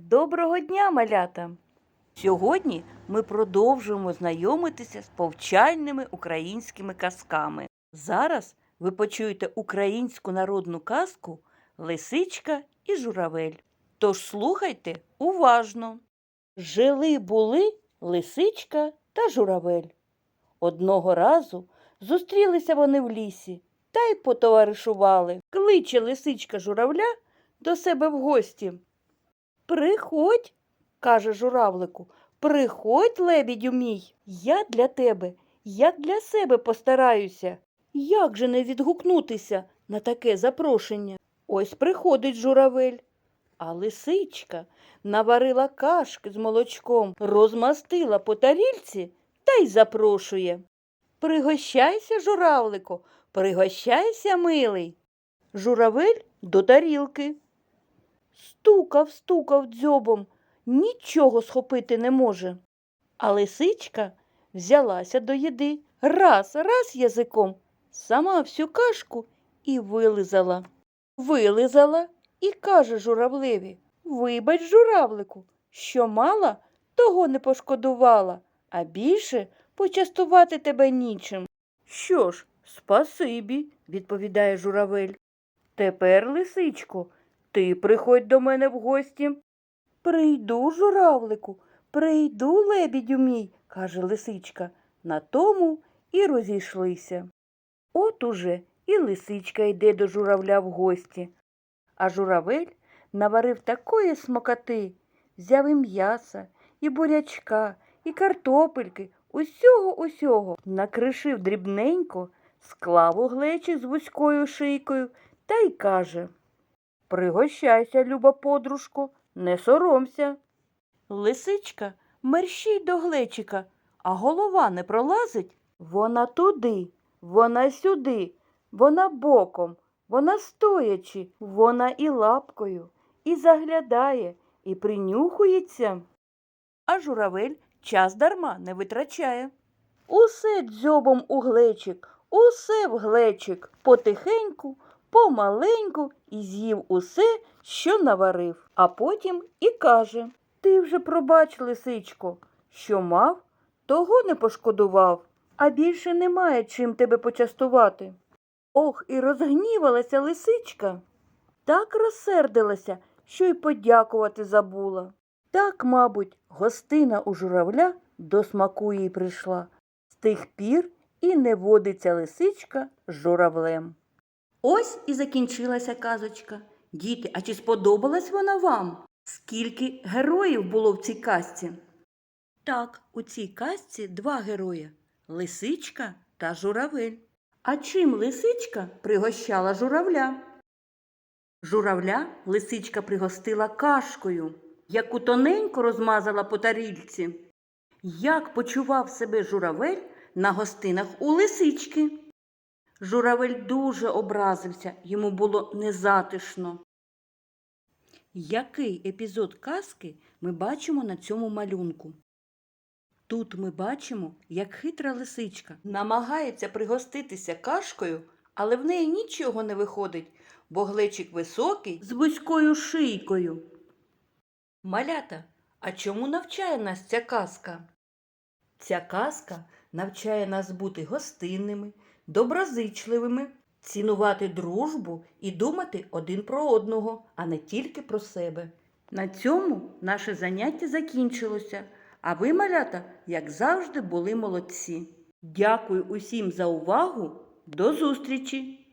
Доброго дня, малята! Сьогодні ми продовжуємо знайомитися з повчальними українськими казками. Зараз ви почуєте українську народну казку Лисичка і журавель. Тож слухайте уважно. Жили були лисичка та журавель. Одного разу зустрілися вони в лісі та й потоваришували. Кличе лисичка журавля до себе в гості. Приходь, каже журавлику, приходь, лебідю мій. Я для тебе, як для себе постараюся. Як же не відгукнутися на таке запрошення? Ось приходить журавель. А лисичка наварила кашки з молочком, розмастила по тарільці та й запрошує. Пригощайся, журавлику, пригощайся, милий. Журавель до тарілки. Стукав, стукав дзьобом, нічого схопити не може. А лисичка взялася до їди раз, раз язиком, сама всю кашку і вилизала. Вилизала і каже журавлеві Вибач, журавлику, що мала, того не пошкодувала, а більше почастувати тебе нічим. Що ж, спасибі, відповідає журавель. Тепер, лисичко, ти приходь до мене в гості. Прийду, журавлику, прийду, лебідю мій, каже лисичка. На тому і розійшлися. От уже і лисичка йде до журавля в гості. А журавель наварив такої смокоти, взяв і м'яса, і бурячка, і картопельки, усього усього, накришив дрібненько, склав у глечі з вузькою шийкою та й каже Пригощайся, люба подружко, не соромся. Лисичка мерщій до глечика, а голова не пролазить. Вона туди, вона сюди, вона боком, вона стоячи, вона і лапкою, і заглядає, і принюхується. А журавель час дарма не витрачає. Усе дзьобом у глечик, усе в глечик, потихеньку, помаленьку і з'їв усе, що наварив, а потім і каже Ти вже пробач, лисичко, що мав, того не пошкодував, а більше немає чим тебе почастувати. Ох, і розгнівалася лисичка. Так розсердилася, що й подякувати забула. Так, мабуть, гостина у журавля до смаку їй прийшла. З тих пір і не водиться лисичка з журавлем. Ось і закінчилася казочка. Діти, а чи сподобалась вона вам? Скільки героїв було в цій казці? Так, у цій казці два герої лисичка та журавель. А чим лисичка пригощала журавля? Журавля лисичка пригостила кашкою, яку тоненько розмазала по тарільці. Як почував себе журавель на гостинах у лисички? Журавель дуже образився, йому було незатишно. Який епізод казки ми бачимо на цьому малюнку? Тут ми бачимо, як хитра лисичка намагається пригоститися кашкою, але в неї нічого не виходить, бо глечик високий з вузькою шийкою. Малята, а чому навчає нас ця казка? Ця казка навчає нас бути гостинними, доброзичливими, цінувати дружбу і думати один про одного, а не тільки про себе. На цьому наше заняття закінчилося. А ви, малята, як завжди, були молодці. Дякую усім за увагу. До зустрічі!